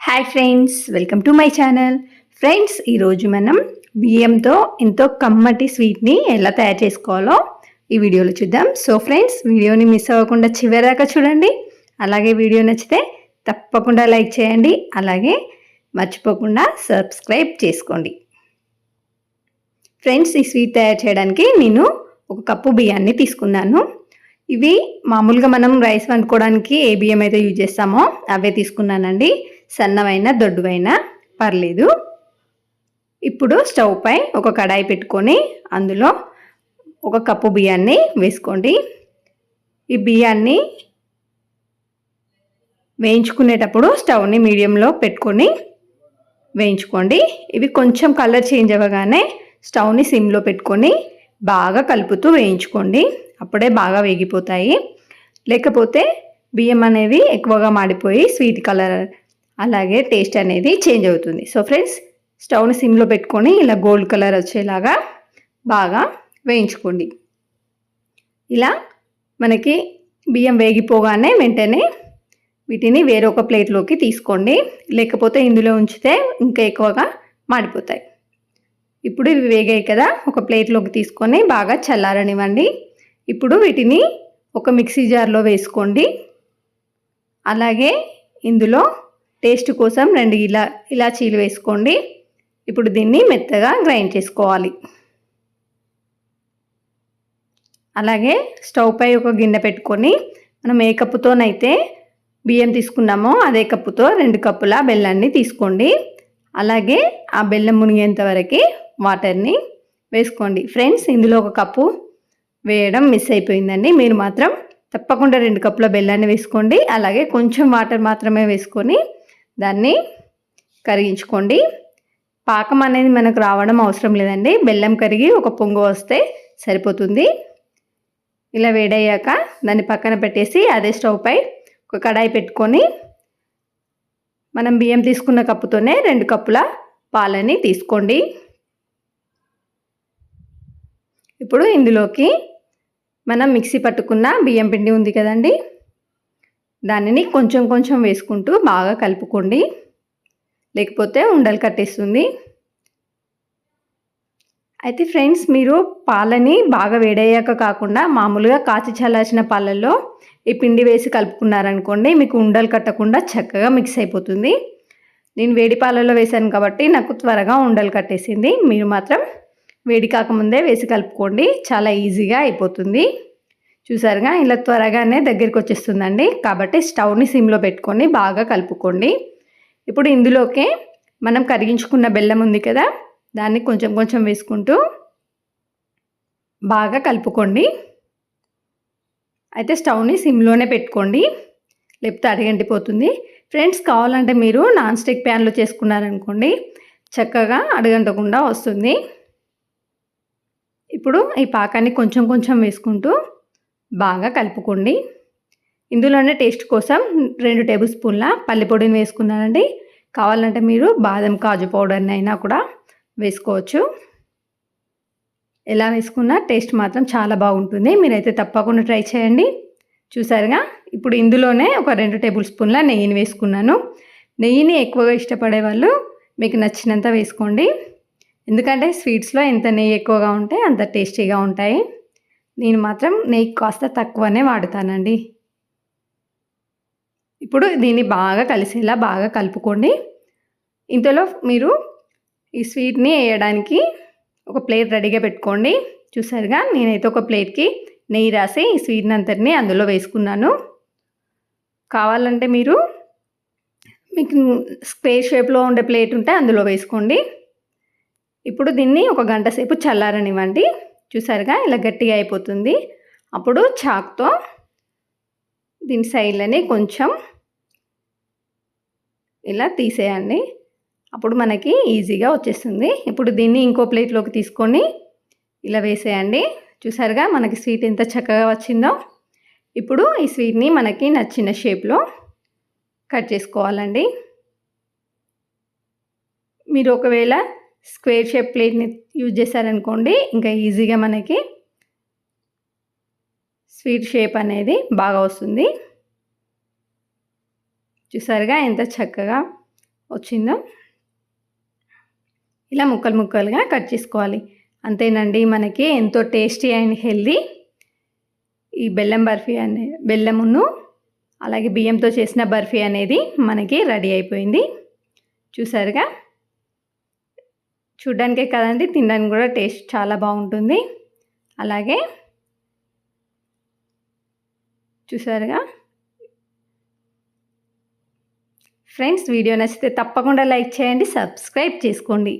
Hi friends welcome to my channel friends ఈరోజు మనం బియ్యంతో ఎంతో కమ్మటి స్వీట్ని ఎలా తయారు చేసుకోవాలో ఈ వీడియోలో చూద్దాం. సో ఫ్రెండ్స్ వీడియోని మిస్ అవ్వకుండా చివరిదాకా చూడండి. అలాగే వీడియో నచ్చితే తప్పకుండా లైక్ చేయండి. అలాగే మర్చిపోకుండా సబ్స్క్రైబ్ చేసుకోండి. ఫ్రెండ్స్ ఈ స్వీట్ తయారు చేయడానికి నేను ఒక కప్పు బియ్యాన్ని తీసుకున్నాను. ఇవి మామూలుగా మనం రైస్ వండుకోవడానికి ఏ బియ్యం అయితే యూజ్ చేస్తామో అవే తీసుకున్నానండి. సన్నమైన దొడ్డువైనా పర్లేదు. ఇప్పుడు స్టవ్ పై ఒక కడాయి పెట్టుకొని అందులో ఒక కప్పు బియ్యాన్ని వేసుకోండి. ఈ బియ్యాన్ని వేయించుకునేటప్పుడు స్టవ్ని మీడియంలో పెట్టుకొని వేయించుకోండి. ఇవి కొంచెం కలర్ చేంజ్ అవ్వగానే స్టవ్ని సిమ్లో పెట్టుకొని బాగా కలుపుతూ వేయించుకోండి. అప్పుడే బాగా వేగిపోతాయి. లేకపోతే బియ్యం అనేవి ఎక్కువగా మాడిపోయి స్వీట్ కలర్ అలాగే టేస్ట్ అనేది చేంజ్ అవుతుంది. సో ఫ్రెండ్స్ స్టవ్ని సిమ్లో పెట్టుకొని ఇలా గోల్డ్ కలర్ వచ్చేలాగా బాగా వేయించుకోండి. ఇలా మనకి బియ్యం వేగిపోగానే వెంటనే వీటిని వేరొక ప్లేట్లోకి తీసుకోండి. లేకపోతే ఇందులో ఉంచితే ఇంకా ఎక్కువగా మాడిపోతాయి. ఇప్పుడు ఇవి వేగాయి కదా ఒక ప్లేట్లోకి తీసుకొని బాగా చల్లారనివ్వండి. ఇప్పుడు వీటిని ఒక మిక్సీ జార్లో వేసుకోండి. అలాగే ఇందులో టేస్ట్ కోసం రెండు ఇలా ఇలాచీలు వేసుకోండి. ఇప్పుడు దీన్ని మెత్తగా గ్రైండ్ చేసుకోవాలి. అలాగే స్టవ్ పై ఒక గిన్నె పెట్టుకొని మనం ఏ కప్పుతోనైతే బియ్యం తీసుకున్నామో అదే కప్పుతో రెండు కప్పుల బెల్లాన్ని తీసుకోండి. అలాగే ఆ బెల్లం మునిగేంత వరకు వాటర్ని వేసుకోండి. ఫ్రెండ్స్ ఇందులో ఒక కప్పు వేయడం మిస్ అయిపోయిందండి. మీరు మాత్రం తప్పకుండా రెండు కప్పుల బెల్లాన్ని వేసుకోండి. అలాగే కొంచెం వాటర్ మాత్రమే వేసుకొని దాన్ని కరిగించుకోండి. పాకం అనేది మనకు రావడం అవసరం లేదండి. బెల్లం కరిగి ఒక పొంగు వస్తే సరిపోతుంది. ఇలా వేడయ్యాక దాన్ని పక్కన పెట్టేసి అదే స్టవ్ పై ఒక కడాయి పెట్టుకొని మనం బియ్యం తీసుకున్న కప్పుతోనే రెండు కప్పుల పాలని తీసుకోండి. ఇప్పుడు ఇందులోకి మనం మిక్సీ పట్టుకున్న బియ్యం పిండి ఉంది కదండి. దానిని కొంచెం కొంచెం వేసుకుంటూ బాగా కలుపుకోండి. లేకపోతే ఉండలు కట్టేస్తుంది. అయితే ఫ్రెండ్స్ మీరు పాలని బాగా వేడయ్యాక కాకుండా మామూలుగా కాచి చల్లార్చిన పాలల్లో ఈ పిండి వేసి కలుపుకున్నారనుకోండి మీకు ఉండలు కట్టకుండా చక్కగా మిక్స్ అయిపోతుంది. నేను వేడి పాలలో వేశాను కాబట్టి నాకు త్వరగా ఉండలు కట్టేసింది. మీరు మాత్రం వేడి కాకముందే వేసి కలుపుకోండి. చాలా ఈజీగా అయిపోతుంది. చూసారుగా? ఇలా త్వరగానే దగ్గరికి వచ్చేస్తుందండి కాబట్టి స్టవ్ని సిమ్లో పెట్టుకొని బాగా కలుపుకోండి. ఇప్పుడు ఇందులోకే మనం కరిగించుకున్న బెల్లం ఉంది కదా? దాన్ని కొంచెం కొంచెం వేసుకుంటూ బాగా కలుపుకోండి. అయితే స్టవ్ని సిమ్లోనే పెట్టుకోండి. లేకపోతే అడగంటిపోతుంది. ఫ్రెండ్స్ కావాలంటే మీరు నాన్ స్టిక్ ప్యాన్లో చేసుకున్నారనుకోండి చక్కగా అడగంటకుండా వస్తుంది. ఇప్పుడు ఈ పాకాన్ని కొంచెం కొంచెం వేసుకుంటూ బాగా కలుపుకోండి. ఇందులోనే టేస్ట్ కోసం రెండు టేబుల్ స్పూన్ల పల్లెపొడిని వేసుకున్నానండి. కావాలంటే మీరు బాదం కాజు పౌడర్ని అయినా కూడా వేసుకోవచ్చు. ఎలా వేసుకున్నా టేస్ట్ మాత్రం చాలా బాగుంటుంది. మీరైతే తప్పకుండా ట్రై చేయండి. చూసారుగా? ఇప్పుడు ఇందులోనే ఒక రెండు టేబుల్ స్పూన్ల నెయ్యిని వేసుకున్నాను. నెయ్యిని ఎక్కువగా ఇష్టపడే వాళ్ళు మీకు నచ్చినంత వేసుకోండి. ఎందుకంటే స్వీట్స్లో ఎంత నెయ్యి ఎక్కువగా ఉంటే అంత టేస్టీగా ఉంటాయి. నేను మాత్రం నెయ్యి కాస్త తక్కువనే వాడుతానండి. ఇప్పుడు దీన్ని బాగా కలిసేలా బాగా కలుపుకోండి. ఇంతలో మీరు ఈ స్వీట్ని వేయడానికి ఒక ప్లేట్ రెడీగా పెట్టుకోండి. చూసారుగా నేనైతే ఒక ప్లేట్కి నెయ్యి రాసి ఈ స్వీట్ని అంతటిని అందులో వేసుకున్నాను. కావాలంటే మీరు మీకు స్క్వేర్ షేప్లో ఉండే ప్లేట్ ఉంటే అందులో వేసుకోండి. ఇప్పుడు దీన్ని ఒక గంట సేపు చల్లారనివ్వండి. చూసారుగా? ఇలా గట్టిగా అయిపోతుంది. అప్పుడు చాక్తో దీని సైడ్లని కొంచెం ఇలా తీసేయండి. అప్పుడు మనకి ఈజీగా వచ్చేస్తుంది. ఇప్పుడు దీన్ని ఇంకో ప్లేట్లోకి తీసుకొని ఇలా వేసేయండి. చూసారుగా? మనకి స్వీట్ ఎంత చక్కగా వచ్చిందో. ఇప్పుడు ఈ స్వీట్ని మనకి నచ్చిన షేప్లో కట్ చేసుకోవాలండి. మీరు ఒకవేళ స్క్వేర్ షేప్ ప్లేట్ని యూజ్ చేశారనుకోండి ఇంకా ఈజీగా మనకి స్వీట్ షేప్ అనేది బాగా వస్తుంది. చూసారుగా ఎంత చక్కగా వచ్చిందో. ఇలా ముక్కలు ముక్కలుగా కట్ చేసుకోవాలి. అంతేనండి మనకి ఎంతో టేస్టీ అండ్ హెల్దీ ఈ బెల్లం బర్ఫీ అనే బెల్లమును అలాగే బియ్యంతో చేసిన బర్ఫీ అనేది మనకి రెడీ అయిపోయింది. చూసారుగా? చూడ్డానికే కదండి తినడానికి కూడా టేస్ట్ చాలా బాగుంటుంది. అలాగే చూసారుగా? ఫ్రెండ్స్ వీడియో నచ్చితే తప్పకుండా లైక్ చేయండి సబ్స్క్రైబ్ చేసుకోండి.